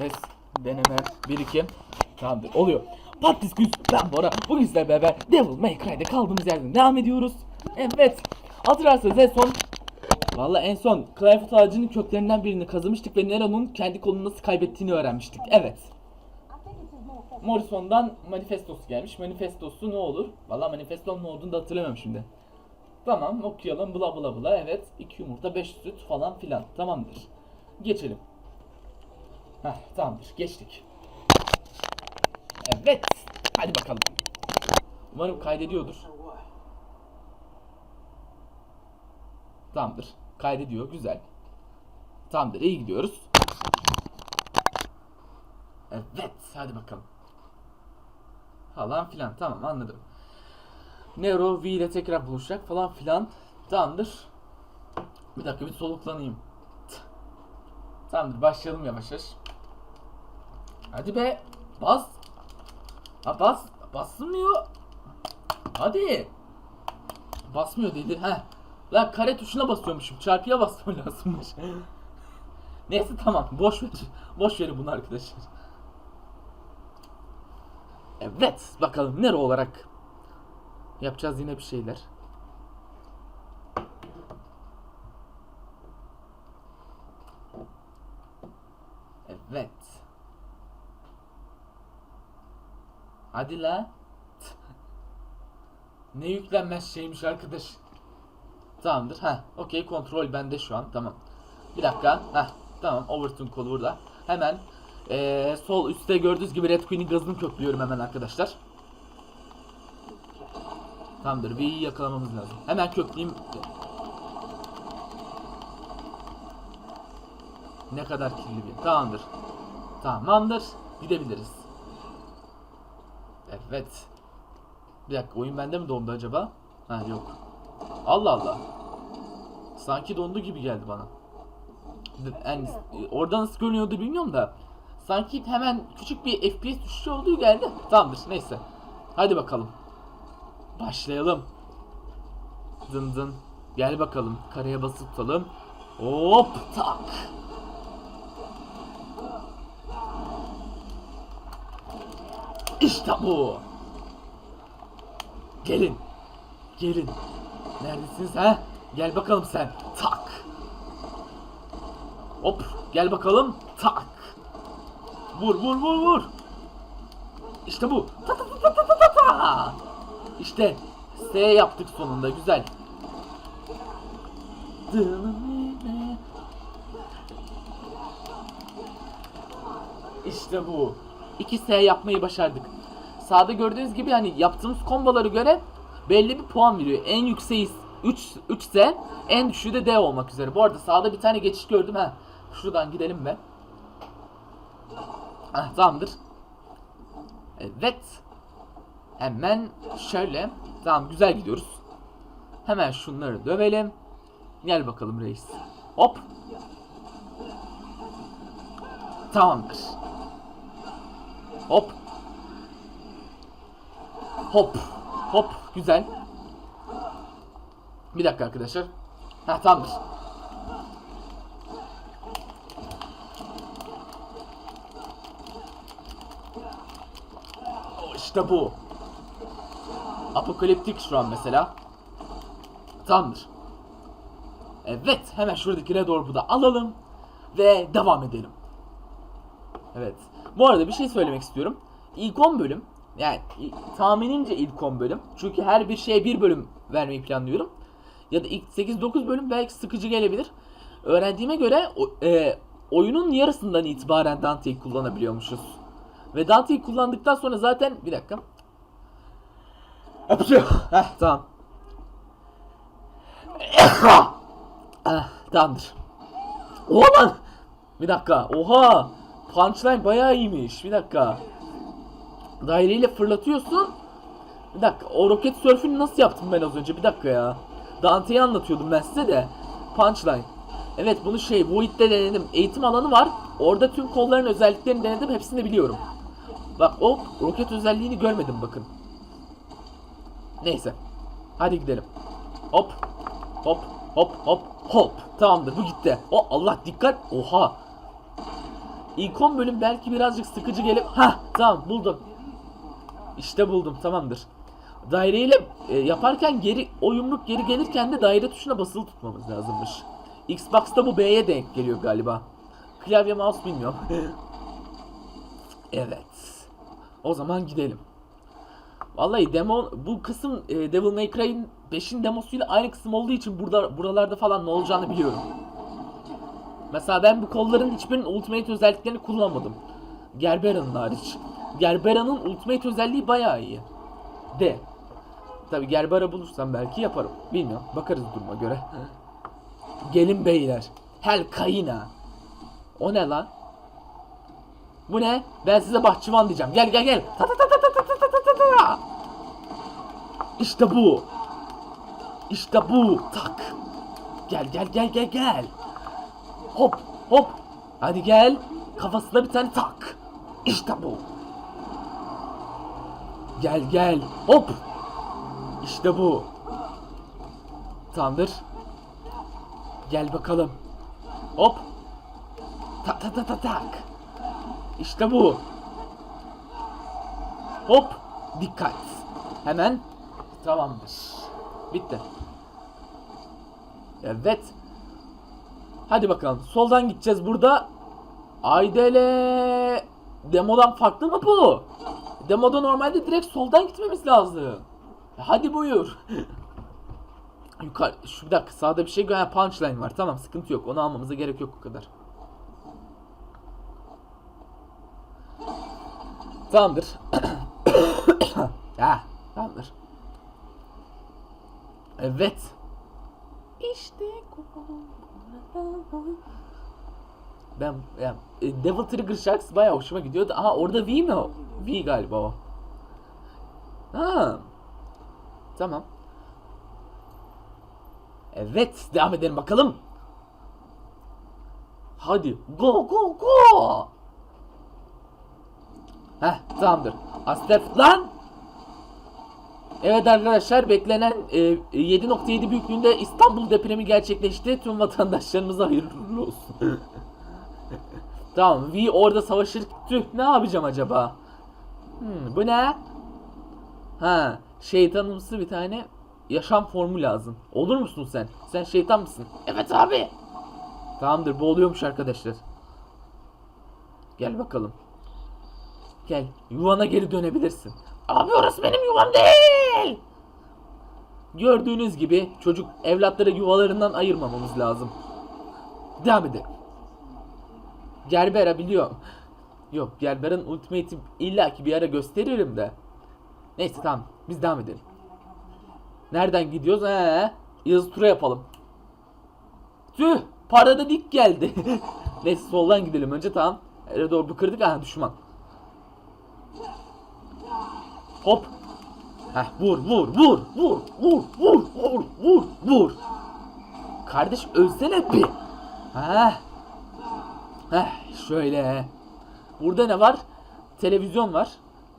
Ses. Deneme. 1 2. Tamamdır. Oluyor. Patlis Güz. Ben Bora. Bugün sizlerle beraber Devil May Cry'de kaldığımız yerden devam ediyoruz. Evet. Hatırlarsanız en son Valla en son Clayfoot ağacının köklerinden birini kazımıştık ve Nero'nun kendi kolunu nasıl kaybettiğini öğrenmiştik. Evet. Morrison'dan manifestosu gelmiş. Manifestosu ne olur? Valla manifestonun ne olduğunu da hatırlamıyorum şimdi. Tamam okuyalım bla bla bla evet. 2 yumurta 5 süt falan filan. Tamamdır. Geçelim. Heh tamamdır geçtik. Evet. Hadi bakalım. Umarım kaydediyordur. Tamamdır. Kaydediyor. Güzel. Tamamdır. iyi gidiyoruz. Evet. Hadi bakalım. Falan filan. Tamam anladım. Nero V ile tekrar buluşacak falan filan. Tamamdır. Bir dakika bir soluklanayım. Tamamdır başlayalım yavaş yavaş. Hadi be. Bas. Ha bas. Basmıyor. Hadi. Basmıyor dedi. Heh. Lan kare tuşuna basıyormuşum. Çarpıya basmam lazımmış. Neyse tamam. Boş ver. Boş verin bunu arkadaşlar. Evet. Bakalım nere olarak yapacağız yine bir şeyler. Evet. Hadi la. ne yüklenmez şeymiş arkadaş. Tamamdır. Ha, okey kontrol bende şu an. Tamam. Bir dakika. Ha, tamam. Overton kolu burada. Hemen eee, sol üstte gördüğünüz gibi Red Queen'in gazını köklüyorum hemen arkadaşlar. Tamamdır. V'yi yakalamamız lazım. Hemen kökleyeyim. Ne kadar kirli bir. Tamamdır. Tamamdır. Gidebiliriz. Evet. Bir dakika oyun bende mi dondu acaba? Ha yok. Allah Allah. Sanki dondu gibi geldi bana. Yani orada nasıl görünüyordu bilmiyorum da. Sanki hemen küçük bir FPS düşüşü olduğu geldi. Tamamdır neyse. Hadi bakalım. Başlayalım. Dın dın. Gel bakalım. Kareye basıp tutalım. Hop tak. İşte bu. Gelin. Gelin. Neredesiniz ha? Gel bakalım sen. Tak. Hop. Gel bakalım. Tak. Vur vur vur vur. İşte bu. Ta ta ta ta ta ta ta. İşte S yaptık sonunda. Güzel. İşte bu. 2 S yapmayı başardık. Sağda gördüğünüz gibi hani yaptığımız kombolara göre belli bir puan veriyor. En yükseği 3 3 ise en düşüğü de D olmak üzere. Bu arada sağda bir tane geçiş gördüm ha. Şuradan gidelim be. Ah tamamdır. Evet. Hemen şöyle. Tamam güzel gidiyoruz. Hemen şunları dövelim. Gel bakalım reis. Hop. Tamamdır. Hop. Hop. Hop. Güzel. Bir dakika arkadaşlar. Ha tamamdır. O işte bu. Apokaliptik şu an mesela. Tamamdır. Evet, hemen şuradakine doğru bu da alalım ve devam edelim. Evet. Bu arada bir şey söylemek istiyorum. İlk 10 bölüm yani tahminimce ilk 10 bölüm. Çünkü her bir şeye bir bölüm vermeyi planlıyorum. Ya da ilk 8-9 bölüm belki sıkıcı gelebilir. Öğrendiğime göre e, oyunun yarısından itibaren Dante'yi kullanabiliyormuşuz. Ve Dante'yi kullandıktan sonra zaten bir dakika. Yapıyor. Heh tamam. Ah, tamamdır. Oha lan! Bir dakika. Oha! Punchline bayağı iyiymiş. Bir dakika. Daireyle fırlatıyorsun. Bir dakika. O roket sörfünü nasıl yaptım ben az önce? Bir dakika ya. Dante'yi anlatıyordum ben size de. Punchline. Evet bunu şey Void'de denedim. Eğitim alanı var. Orada tüm kolların özelliklerini denedim. Hepsini biliyorum. Bak o roket özelliğini görmedim bakın. Neyse. Hadi gidelim. Hop. Hop. Hop. Hop. Hop. Tamamdır bu gitti. O Allah dikkat. Oha. İlk 10 bölüm belki birazcık sıkıcı gelip ha tamam buldum. İşte buldum tamamdır. Daireyle e, yaparken geri o yumruk geri gelirken de daire tuşuna basılı tutmamız lazımmış. Xbox'ta bu B'ye denk geliyor galiba. Klavye mouse bilmiyorum. evet. O zaman gidelim. Vallahi demo bu kısım e, Devil May Cry'in 5'in demosuyla aynı kısım olduğu için burada buralarda falan ne olacağını biliyorum. Mesela ben bu kolların hiçbirinin ultimate özelliklerini kullanmadım. Gerbera'nın hariç. Gerbera'nın ultimate özelliği bayağı iyi. De. Tabi Gerbera bulursam belki yaparım. Bilmiyorum. Bakarız duruma göre. Gelin beyler. Hel Kayina. O ne lan? Bu ne? Ben size bahçıvan diyeceğim. Gel gel gel. Ta ta ta ta ta ta ta ta ta ta. İşte bu. İşte bu. Tak. Gel gel gel gel gel. Hop hop. Hadi gel. Kafasına bir tane tak. İşte bu. Gel gel. Hop. İşte bu. Tamamdır. Gel bakalım. Hop. Tak tak tak tak tak. İşte bu. Hop. Dikkat. Hemen. Tamamdır. Bitti. Evet. Hadi bakalım. Soldan gideceğiz burada. Aydele. Demodan farklı mı bu? Demoda normalde direkt soldan gitmemiz lazım. Hadi buyur. Yukarı şu bir dakika sağda bir şey ha, punchline var. Tamam sıkıntı yok. Onu almamıza gerek yok o kadar. Tamamdır. ha, tamamdır. Evet. İşte ben ya, e, Devil Trigger şarkısı bayağı hoşuma gidiyordu. Aha orada V mi o? V galiba o. Ha. Tamam. Evet, devam edelim bakalım. Hadi, go go go. Heh, tamamdır. Astef lan. Evet arkadaşlar beklenen e, 7.7 büyüklüğünde İstanbul depremi gerçekleşti. Tüm vatandaşlarımıza hayırlı olsun. tamam V orada savaşır. Tüh ne yapacağım acaba? Hmm, bu ne? Ha şeytanımsı bir tane yaşam formu lazım. Olur musun sen? Sen şeytan mısın? Evet abi. Tamamdır bu oluyormuş arkadaşlar. Gel bakalım. Gel yuvana geri dönebilirsin. Abi orası benim yuvam değil. Gördüğünüz gibi çocuk evlatları yuvalarından ayırmamamız lazım. Devam edelim. Gerbera biliyorum. Yok Gerbera'nın ultimate'i illaki bir ara gösteririm de. Neyse tamam biz devam edelim. Nereden gidiyoruz? He, yazı tura yapalım. Tüh parada dik geldi. Neyse soldan gidelim önce tamam. Doğru kırdık aha düşman. Hop. Heh, vur vur vur vur vur vur vur vur vur. Kardeş ölsene bir. Heh. Heh şöyle. Burada ne var? Televizyon var.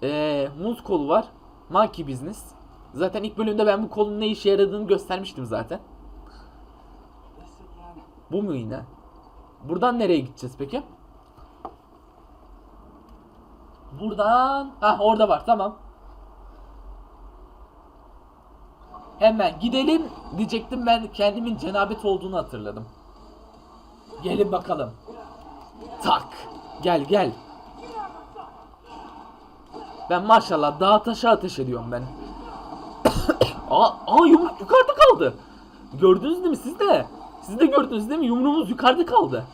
Ee, muz kolu var. Monkey Business. Zaten ilk bölümde ben bu kolun ne işe yaradığını göstermiştim zaten. Bu mu yine? Buradan nereye gideceğiz peki? Buradan... Ha orada var tamam. Hemen gidelim diyecektim ben kendimin cenabet olduğunu hatırladım. Gelin bakalım. Tak. Gel gel. Ben maşallah dağa taşa ateş ediyorum ben. aa, aa yumruk yukarıda kaldı. Gördünüz değil mi siz de? Siz de gördünüz değil mi? Yumruğumuz yukarıda kaldı.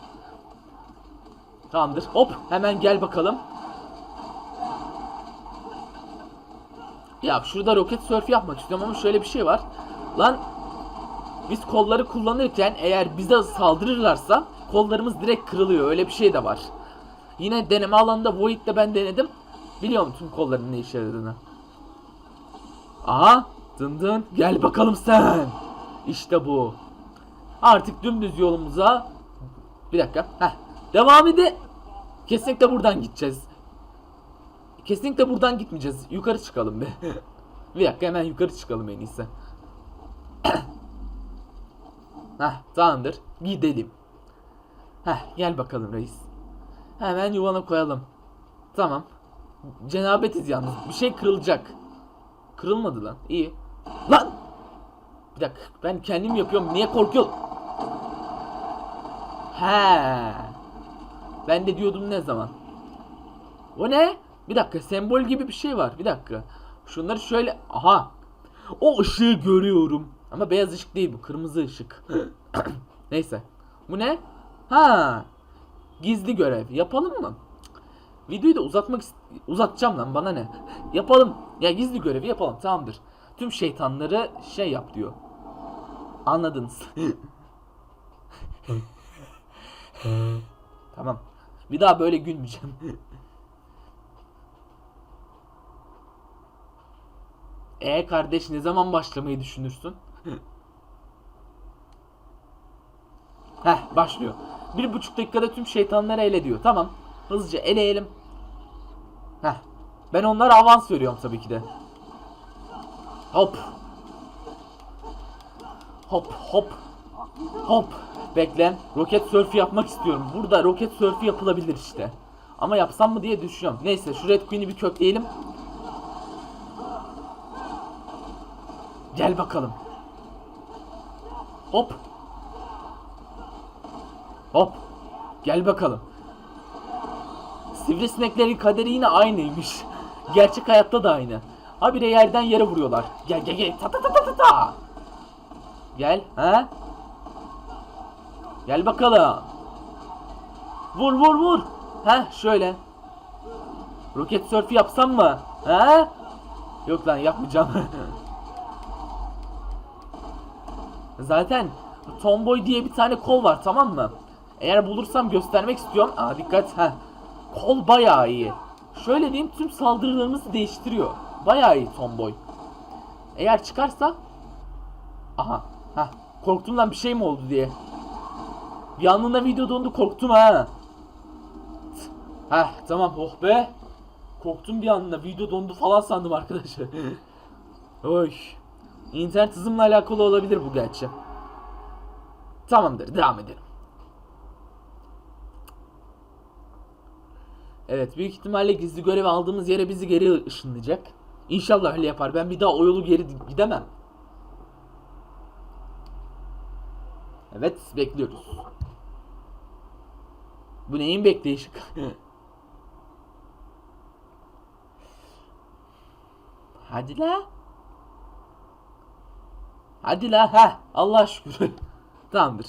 Tamamdır. Hop hemen gel bakalım. Ya şurada roket surf yapmak istiyorum ama şöyle bir şey var. Lan biz kolları kullanırken eğer bize saldırırlarsa kollarımız direkt kırılıyor. Öyle bir şey de var. Yine deneme alanında Void'de ben denedim. Biliyorum tüm kolların ne işe yaradığını. Aha dın dın gel bakalım sen. İşte bu. Artık dümdüz yolumuza bir dakika. Heh. Devam ede. Kesinlikle buradan gideceğiz. Kesinlikle buradan gitmeyeceğiz. Yukarı çıkalım be. bir dakika hemen yukarı çıkalım en iyisi. Heh tamamdır. Gidelim. Heh gel bakalım reis. Hemen yuvana koyalım. Tamam. Cenabetiz yalnız. Bir şey kırılacak. Kırılmadı lan. İyi. Lan! Bir dakika. Ben kendim yapıyorum. Niye korkuyorum? He. Ben de diyordum ne zaman. O ne? Bir dakika. Sembol gibi bir şey var. Bir dakika. Şunları şöyle. Aha. O ışığı görüyorum. Ama beyaz ışık değil bu. Kırmızı ışık. Neyse. Bu ne? Ha. Gizli görev. Yapalım mı? Videoyu da uzatmak uzatacağım lan bana ne? Yapalım. Ya gizli görevi yapalım tamamdır. Tüm şeytanları şey yap diyor. Anladınız. tamam. Bir daha böyle gülmeyeceğim. E kardeş ne zaman başlamayı düşünürsün? Heh başlıyor. Bir buçuk dakikada tüm şeytanları ele diyor. Tamam. Hızlıca eleyelim. Heh. Ben onlara avans veriyorum tabii ki de. Hop. Hop hop. Hop. Bekle. Roket sörfü yapmak istiyorum. Burada roket sörfü yapılabilir işte. Ama yapsam mı diye düşünüyorum. Neyse şu Red Queen'i bir kökleyelim. Gel bakalım. Hop. Hop. Gel bakalım. Sivrisineklerin kaderi yine aynıymış. Gerçek hayatta da aynı. Habire yerden yere vuruyorlar. Gel gel gel. Ta ta ta ta ta ta. Gel. Ha? Gel bakalım. Vur vur vur. Ha şöyle. Roket sörfü yapsam mı? Ha? Yok lan yapmayacağım. Zaten Tomboy diye bir tane kol var tamam mı? Eğer bulursam göstermek istiyorum. Aa dikkat ha. Kol bayağı iyi. Şöyle diyeyim tüm saldırılarımızı değiştiriyor. Bayağı iyi Tomboy. Eğer çıkarsa Aha. Ha. Korktum lan bir şey mi oldu diye. Bir anında video dondu korktum ha. Ha tamam oh be. Korktum bir anında video dondu falan sandım arkadaşlar. Oy. İnternet hızımla alakalı olabilir bu gerçi. Tamamdır devam edelim. Evet büyük ihtimalle gizli görev aldığımız yere bizi geri ışınlayacak. İnşallah öyle yapar. Ben bir daha o yolu geri gidemem. Evet bekliyoruz. Bu neyin bekleyişi? Hadi la. Hadi la ha Allah şükür. Tamamdır.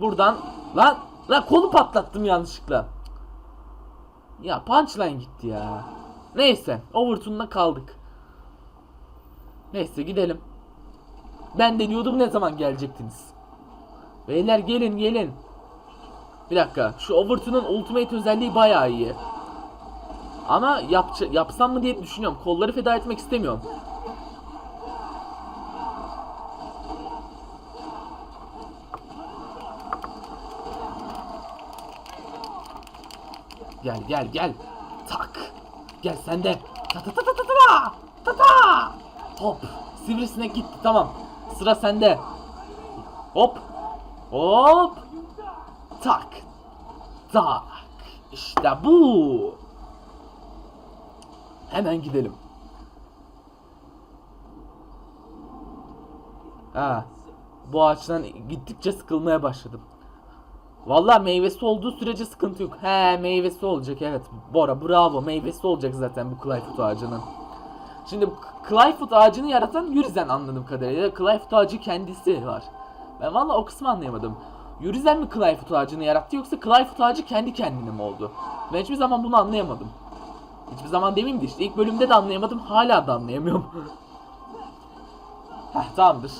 Buradan lan lan kolu patlattım yanlışlıkla. Ya punchline gitti ya. Neyse Overton'da kaldık. Neyse gidelim. Ben de diyordum ne zaman gelecektiniz. Beyler gelin gelin. Bir dakika. Şu Overton'un ultimate özelliği bayağı iyi. Ama yapça- yapsam mı diye düşünüyorum. Kolları feda etmek istemiyorum. Gel gel gel. Tak. Gel sen de. Ta ta ta ta ta ta ta ta. Hop. Sivrisinek gitti tamam. Sıra sende. Hop. Hop. Tak. Tak. İşte bu. Hemen gidelim. Ha. Bu ağaçtan gittikçe sıkılmaya başladım. Vallahi meyvesi olduğu sürece sıkıntı yok. He meyvesi olacak evet. Bora bravo meyvesi olacak zaten bu Clydefoot ağacının. Şimdi bu Clydefoot ağacını yaratan Yurizen anladığım kadarıyla. Clydefoot ağacı kendisi var. Ben vallahi o kısmı anlayamadım. Yurizen mi Clydefoot ağacını yarattı yoksa Clydefoot ağacı kendi kendine mi oldu? Ben hiçbir zaman bunu anlayamadım. Hiçbir zaman demeyeyim de işte ilk bölümde de anlayamadım hala da anlayamıyorum. Heh tamamdır.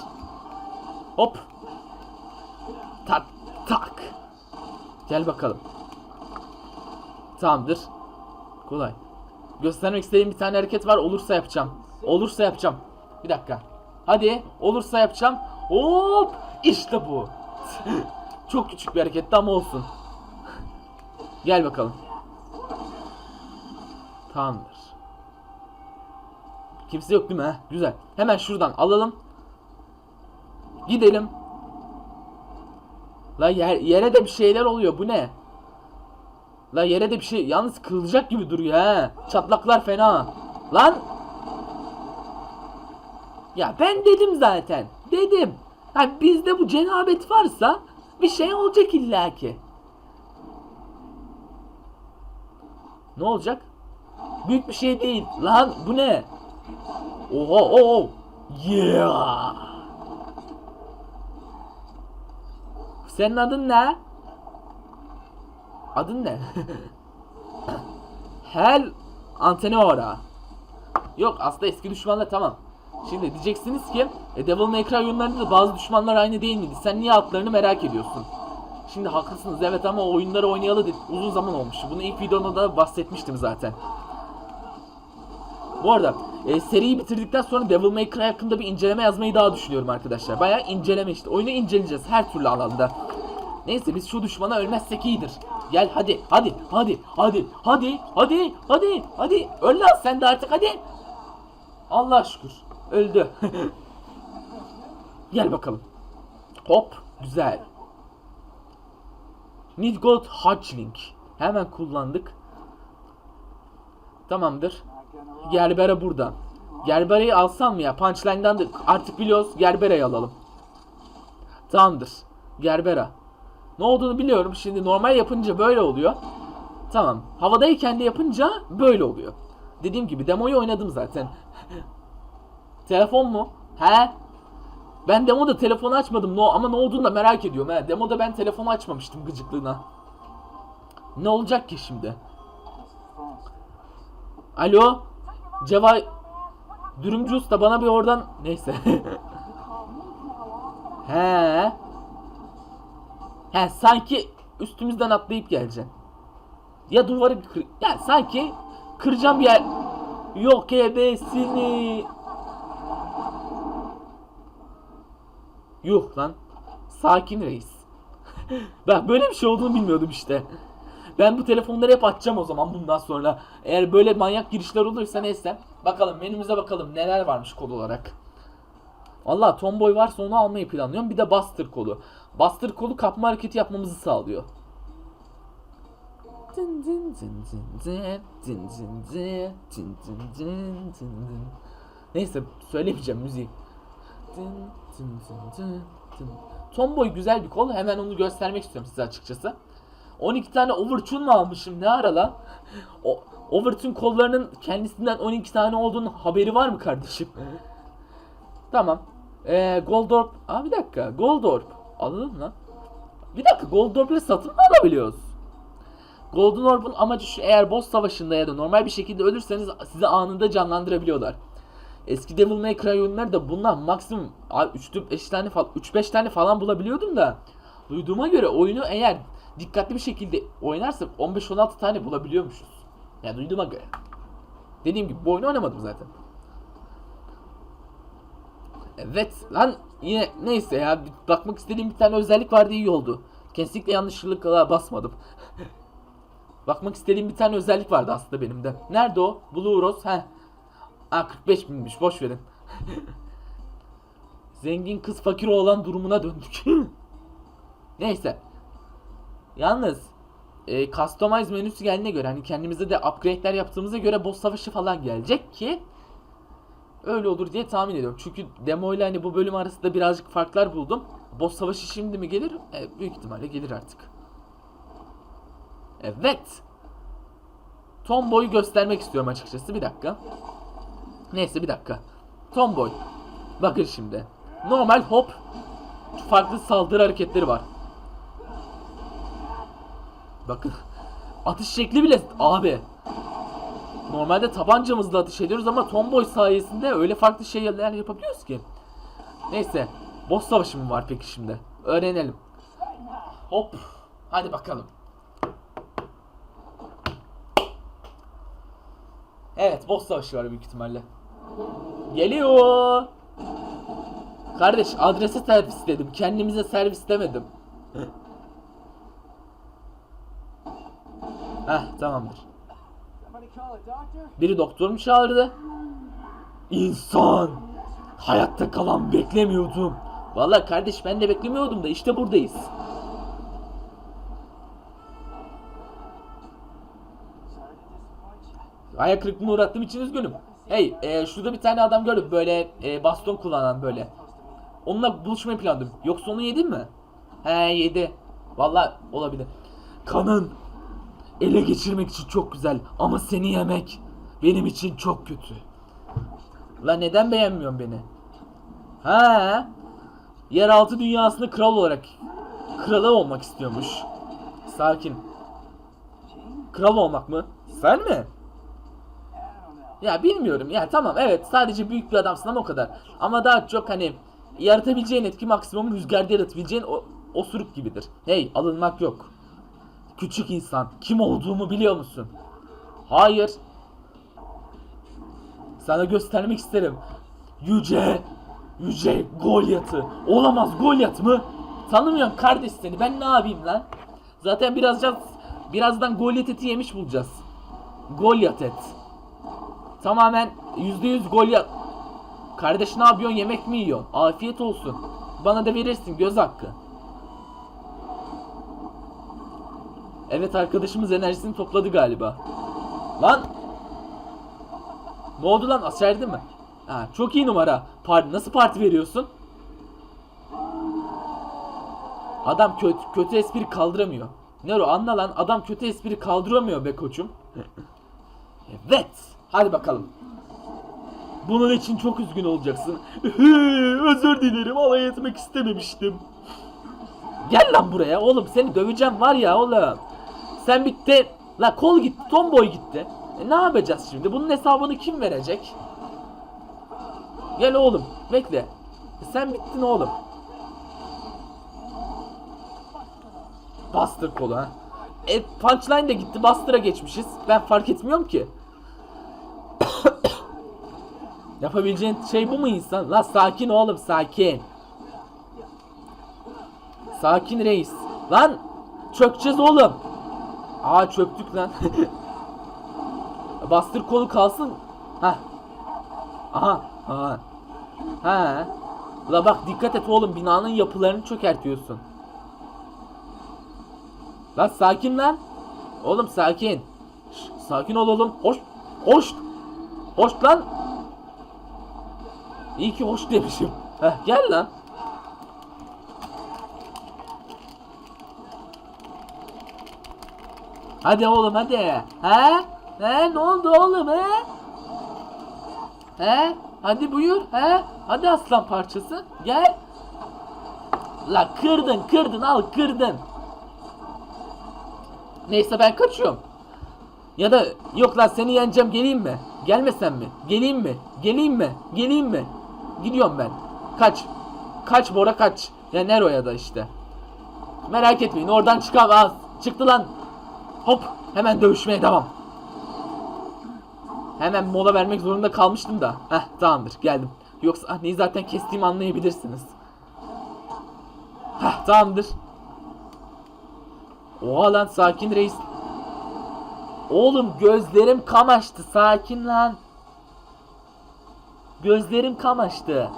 Hop. Tak tak. Gel bakalım. Tamamdır. Kolay. Göstermek istediğim bir tane hareket var. Olursa yapacağım. Olursa yapacağım. Bir dakika. Hadi. Olursa yapacağım. Hop. İşte bu. Çok küçük bir hareketti ama olsun. Gel bakalım. Tamamdır. Kimse yok değil mi? Güzel. Hemen şuradan alalım. Gidelim. La yer, yere de bir şeyler oluyor. Bu ne? La yere de bir şey yalnız kırılacak gibi duruyor he. Çatlaklar fena. Lan. Ya ben dedim zaten. Dedim. Ha bizde bu cenabet varsa bir şey olacak illaki. Ne olacak? Büyük bir şey değil. Lan bu ne? Oha oh. Yeah. Senin adın ne? Adın ne? Hel Antenora. Yok aslında eski düşmanla tamam. Şimdi diyeceksiniz ki e, Devil May Cry oyunlarında da bazı düşmanlar aynı değil miydi? Sen niye adlarını merak ediyorsun? Şimdi haklısınız evet ama oyunları oynayalı uzun zaman olmuş. Bunu ilk videomda da bahsetmiştim zaten. Bu arada e, seriyi bitirdikten sonra Devil May Cry hakkında bir inceleme yazmayı daha düşünüyorum arkadaşlar. Bayağı inceleme işte. Oyunu inceleyeceğiz her türlü alanda. Neyse biz şu düşmana ölmezsek iyidir. Gel hadi hadi hadi hadi hadi hadi hadi hadi öl lan sen de artık hadi. Allah şükür öldü. Gel bakalım. Hop güzel. Midgard Hatchling. Hemen kullandık. Tamamdır. Gerbera burada. Gerbera'yı alsam mı ya? Punchline'dan da artık biliyoruz. Gerbera'yı alalım. Tamamdır. Gerbera. Ne olduğunu biliyorum. Şimdi normal yapınca böyle oluyor. Tamam. Havadayken de yapınca böyle oluyor. Dediğim gibi demoyu oynadım zaten. Telefon mu? He? Ben demoda telefonu açmadım. No, ama ne olduğunu da merak ediyorum. He. Demoda ben telefonu açmamıştım gıcıklığına. Ne olacak ki şimdi? Alo? Cevay... Dürümcü usta bana bir oradan... Neyse. He. He sanki üstümüzden atlayıp geleceksin. Ya duvarı kır... Ya sanki kıracağım yer... Yok ebesini. Yuh lan. Sakin reis. Bak böyle bir şey olduğunu bilmiyordum işte. Ben bu telefonları hep açacağım o zaman bundan sonra. Eğer böyle manyak girişler olursa neyse. Bakalım menümüze bakalım neler varmış kod olarak. Valla tomboy varsa onu almayı planlıyorum. Bir de Buster kolu. Buster kolu kapma hareketi yapmamızı sağlıyor. Neyse söylemeyeceğim müziği. Tomboy güzel bir kol. Hemen onu göstermek istiyorum size açıkçası. 12 tane overtune mu almışım ne ara lan? O overtune kollarının kendisinden 12 tane olduğunun haberi var mı kardeşim? Tamam. Ee, Goldorp. Aa bir dakika. Goldorp. Alalım lan. Bir dakika Goldorp'la satın mı alabiliyoruz? Golden Orb'un amacı şu eğer boss savaşında ya da normal bir şekilde ölürseniz sizi anında canlandırabiliyorlar. Eski Devil May Cry oyunları da bundan maksimum 3-5 tane falan 3-5 tane falan bulabiliyordum da duyduğuma göre oyunu eğer dikkatli bir şekilde oynarsak 15-16 tane bulabiliyormuşuz. Yani duyduğuma göre. Dediğim gibi bu oyunu oynamadım zaten. Evet lan yine neyse ya bakmak istediğim bir tane özellik vardı iyi oldu. Kesinlikle yanlışlıkla basmadım. bakmak istediğim bir tane özellik vardı aslında benim de. Nerede o? Blue Rose. Heh. Aa 45 binmiş boş verin. Zengin kız fakir oğlan durumuna döndük. Neyse. Yalnız e, customize menüsü geldiğine göre hani kendimize de upgrade'ler yaptığımıza göre boss savaşı falan gelecek ki öyle olur diye tahmin ediyorum. Çünkü demo ile hani bu bölüm arasında birazcık farklar buldum. Boss savaşı şimdi mi gelir? E, büyük ihtimalle gelir artık. Evet. Tomboy'u göstermek istiyorum açıkçası. Bir dakika. Neyse bir dakika. Tomboy. Bakın şimdi. Normal hop. Farklı saldırı hareketleri var. Bakın. Atış şekli bile abi. Normalde tabancamızla atış ediyoruz ama Tomboy sayesinde öyle farklı şeyler yapabiliyoruz ki. Neyse. Boss savaşı mı var peki şimdi? Öğrenelim. Hop. Hadi bakalım. Evet boss savaşı var büyük ihtimalle. Geliyor. Kardeş adrese servis dedim. Kendimize servis demedim. Heh tamamdır. Biri doktor mu çağırdı? İnsan. Hayatta kalan beklemiyordum. Vallahi kardeş ben de beklemiyordum da işte buradayız. Ayak kırıklığına uğrattığım için üzgünüm. Hey e, şurada bir tane adam gördüm böyle e, baston kullanan böyle. Onunla buluşmayı planladım. Yoksa onu yedin mi? He yedi. Vallahi olabilir. Kanın ele geçirmek için çok güzel ama seni yemek benim için çok kötü. Lan neden beğenmiyorsun beni? Ha? Yeraltı dünyasında kral olarak kralı olmak istiyormuş. Sakin. Kral olmak mı? Sen mi? Ya bilmiyorum ya tamam evet sadece büyük bir adamsın ama o kadar. Ama daha çok hani yaratabileceğin etki maksimum rüzgarda yaratabileceğin o osuruk gibidir. Hey alınmak yok. Küçük insan kim olduğumu biliyor musun? Hayır. Sana göstermek isterim. Yüce, yüce Golyat'ı. Olamaz Golyat mı? Tanımıyorum kardeş seni. Ben ne yapayım lan? Zaten birazdan birazdan Golyat eti yemiş bulacağız. Golyat et. Tamamen %100 Golyat. Kardeş ne yapıyorsun? Yemek mi yiyorsun? Afiyet olsun. Bana da verirsin göz hakkı. Evet arkadaşımız enerjisini topladı galiba. Lan! Ne oldu lan? Aşerdi mi? Ha, çok iyi numara. Parti, nasıl parti veriyorsun? Adam kötü, kötü espri kaldıramıyor. Nero anla lan adam kötü espri kaldıramıyor be koçum. evet. Hadi bakalım. Bunun için çok üzgün olacaksın. Özür dilerim alay etmek istememiştim. Gel lan buraya oğlum seni döveceğim var ya oğlum. Sen bitti. La kol gitti, tomboy gitti. E, ne yapacağız şimdi? Bunun hesabını kim verecek? Gel oğlum, bekle. E, sen bittin oğlum. Bastır kolu ha. E punchline de gitti, bastıra geçmişiz. Ben fark etmiyorum ki. Yapabileceğin şey bu mu insan? La sakin oğlum, sakin. Sakin reis. Lan çökeceğiz oğlum. Aa çöktük lan. Bastır kolu kalsın. Ha. Aha. Ha. Ha. La bak dikkat et oğlum binanın yapılarını çökertiyorsun. Lan sakin lan. Oğlum sakin. Şş, sakin ol oğlum. Hoş. Hoş. Hoş lan. İyi ki hoş demişim. Heh, gel lan. Hadi oğlum hadi. He? He ne oldu oğlum he? He? Hadi buyur he? Hadi aslan parçası. Gel. La kırdın kırdın al kırdın. Neyse ben kaçıyorum. Ya da yok lan seni yeneceğim geleyim mi? Gelmesen mi? Geleyim mi? Geleyim mi? Geleyim mi? Gidiyorum ben. Kaç. Kaç Bora kaç. Ya Nero'ya da işte. Merak etmeyin oradan çıkamaz. Çıktı lan. Hop hemen dövüşmeye devam. Hemen mola vermek zorunda kalmıştım da. Heh tamamdır geldim. Yoksa anneyi zaten kestiğimi anlayabilirsiniz. Heh tamamdır. Oha lan sakin reis. Oğlum gözlerim kamaştı sakin lan. Gözlerim kamaştı.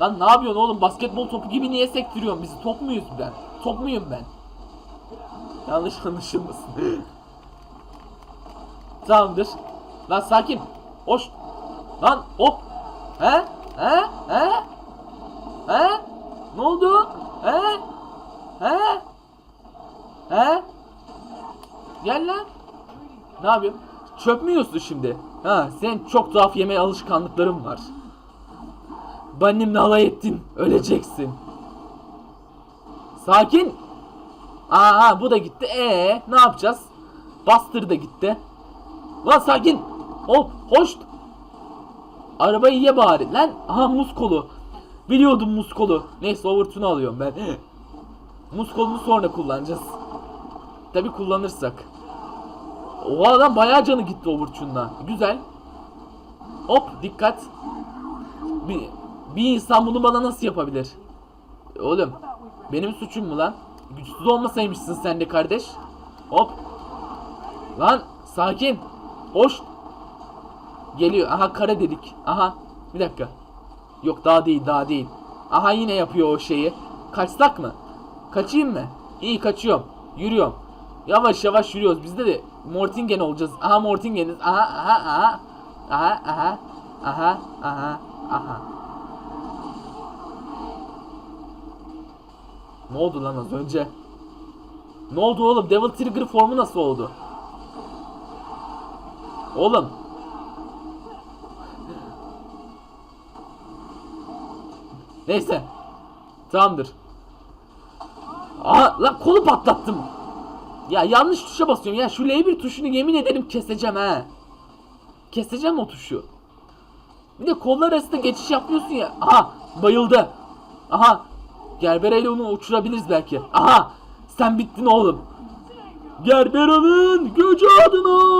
Lan ne yapıyorsun oğlum basketbol topu gibi niye sektiriyorsun bizi top muyuz ben? Top muyum ben? Yanlış anlaşılmasın. Tamamdır. Lan sakin. Hoş. Lan hop. He? He? He? He? Ne oldu? He? He? He? Gel lan. Ne yapıyorsun? Çöp mü yiyorsun şimdi? Ha, sen çok tuhaf yeme alışkanlıkların var. Benimle alay ettin. Öleceksin. Sakin. Aa bu da gitti. Ee ne yapacağız? Bastır da gitti. Lan sakin. Hop hoş. Arabayı ye bari. Lan aha muz kolu. Biliyordum muz kolu. Neyse overtune'u alıyorum ben. muz kolunu sonra kullanacağız. Tabi kullanırsak. O adam bayağı canı gitti overtune'la. Güzel. Hop dikkat. Bir, bir insan bunu bana nasıl yapabilir? Oğlum benim suçum mu lan? Güçsüz olmasaymışsın sen de kardeş. Hop. Lan sakin. Hoş. Geliyor. Aha kara dedik. Aha. Bir dakika. Yok daha değil daha değil. Aha yine yapıyor o şeyi. Kaçsak mı? Kaçayım mı? İyi kaçıyorum. Yürüyorum. Yavaş yavaş yürüyoruz. Bizde de Mortingen olacağız. Aha Mortingen'iz. Aha aha aha. Aha aha. Aha aha aha. Ne oldu lan az önce? Ne oldu oğlum? Devil Trigger formu nasıl oldu? Oğlum. Neyse. Tamamdır. Aa lan kolu patlattım. Ya yanlış tuşa basıyorum ya. Şu L1 tuşunu yemin ederim keseceğim ha. Keseceğim o tuşu. Bir de kollar arasında geçiş yapıyorsun ya. Aha bayıldı. Aha. Gerbera ile onu uçurabiliriz belki. Aha. Sen bittin oğlum. Gerbera'nın gücü adına.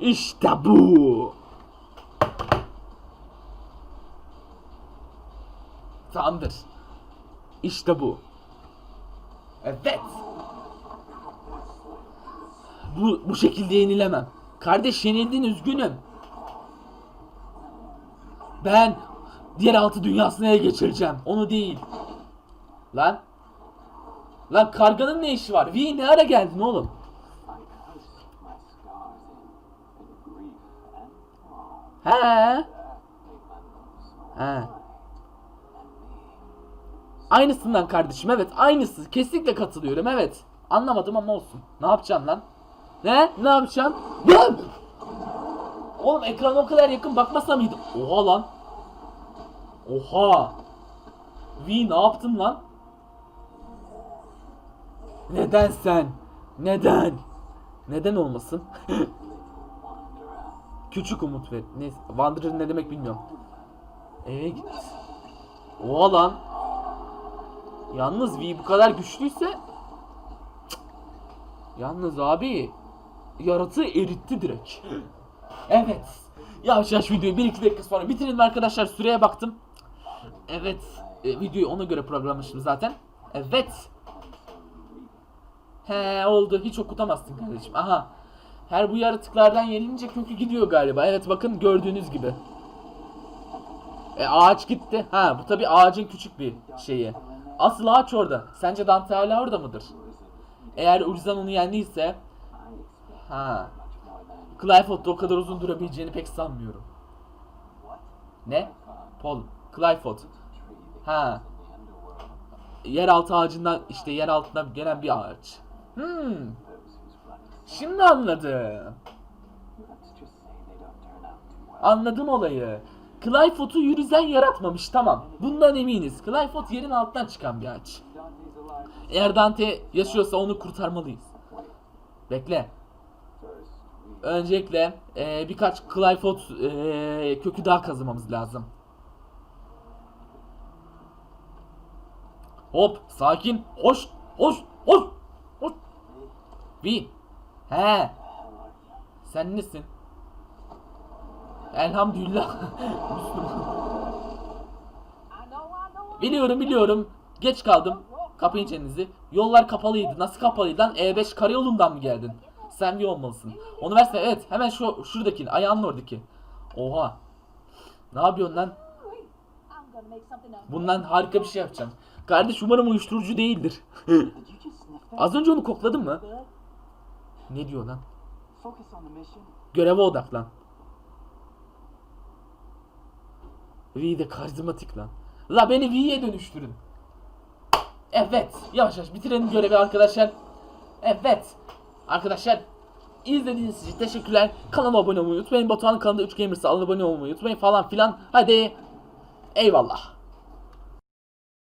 İşte bu. Tamamdır. İşte bu. Evet. Bu bu şekilde yenilemem. Kardeş yenildin üzgünüm. Ben diğer altı dünyasına geçireceğim. Onu değil. Lan. Lan karganın ne işi var? Vi ne ara geldin oğlum? He. He. Aynısından kardeşim evet aynısı. Kesinlikle katılıyorum evet. Anlamadım ama olsun. Ne yapacaksın lan? Ne? Ne yapacaksın? Lan! Oğlum ekran o kadar yakın bakmasa mıydı? Oha lan. Oha. V ne yaptın lan? Neden sen? Neden? Neden olmasın? Küçük umut ver. Neyse. Wanderer ne demek bilmiyorum. Eve git. Oha lan. Yalnız V bu kadar güçlüyse Cık. Yalnız abi yaratığı eritti direkt. evet. Yavaş yavaş videoyu 1-2 dakika sonra bitirelim arkadaşlar. Süreye baktım. Evet. e, videoyu ona göre programlamışım zaten. Evet. He oldu. Hiç okutamazsın kardeşim. Aha. Her bu yaratıklardan yenilince kökü gidiyor galiba. Evet bakın gördüğünüz gibi. E ağaç gitti. Ha bu tabi ağacın küçük bir şeyi. Asıl ağaç orada. Sence Dante hala orada mıdır? Eğer Urzan onu yendiyse ha. Clifford'da o kadar uzun durabileceğini pek sanmıyorum. Ne? Paul. Clifford. Ha. Yeraltı ağacından işte yer altından gelen bir ağaç. Hmm. Şimdi anladım. Anladım olayı. Clifford'u yürüzen yaratmamış tamam. Bundan eminiz. Clifford yerin altından çıkan bir ağaç. Eğer Dante yaşıyorsa onu kurtarmalıyız. Bekle. Öncelikle eee, birkaç Clifford eee, kökü daha kazımamız lazım. Hop sakin. Hoş. Hoş. Hoş. Hoş. Vi. He. Sen nesin? Elhamdülillah. biliyorum biliyorum. Geç kaldım. Kapayın çenenizi. Yollar kapalıydı. Nasıl kapalıydı lan? E5 karayolundan mı geldin? Sen bir olmalısın. Onu versene. Evet. Hemen şu şuradaki. Ayağının oradaki. Oha. Ne yapıyorsun lan? Bundan harika bir şey yapacağım. Kardeş umarım uyuşturucu değildir. Az önce onu kokladın mı? Ne diyor lan? Göreve odaklan. V de karizmatik lan. La beni V'ye dönüştürün. Evet. Yavaş yavaş bitirelim görevi arkadaşlar. Evet. Arkadaşlar izlediğiniz için teşekkürler. Kanalıma abone olmayı unutmayın. Batuhan'ın kanalında 3 Gamers'a abone olmayı unutmayın falan filan. Hadi. Eyvallah.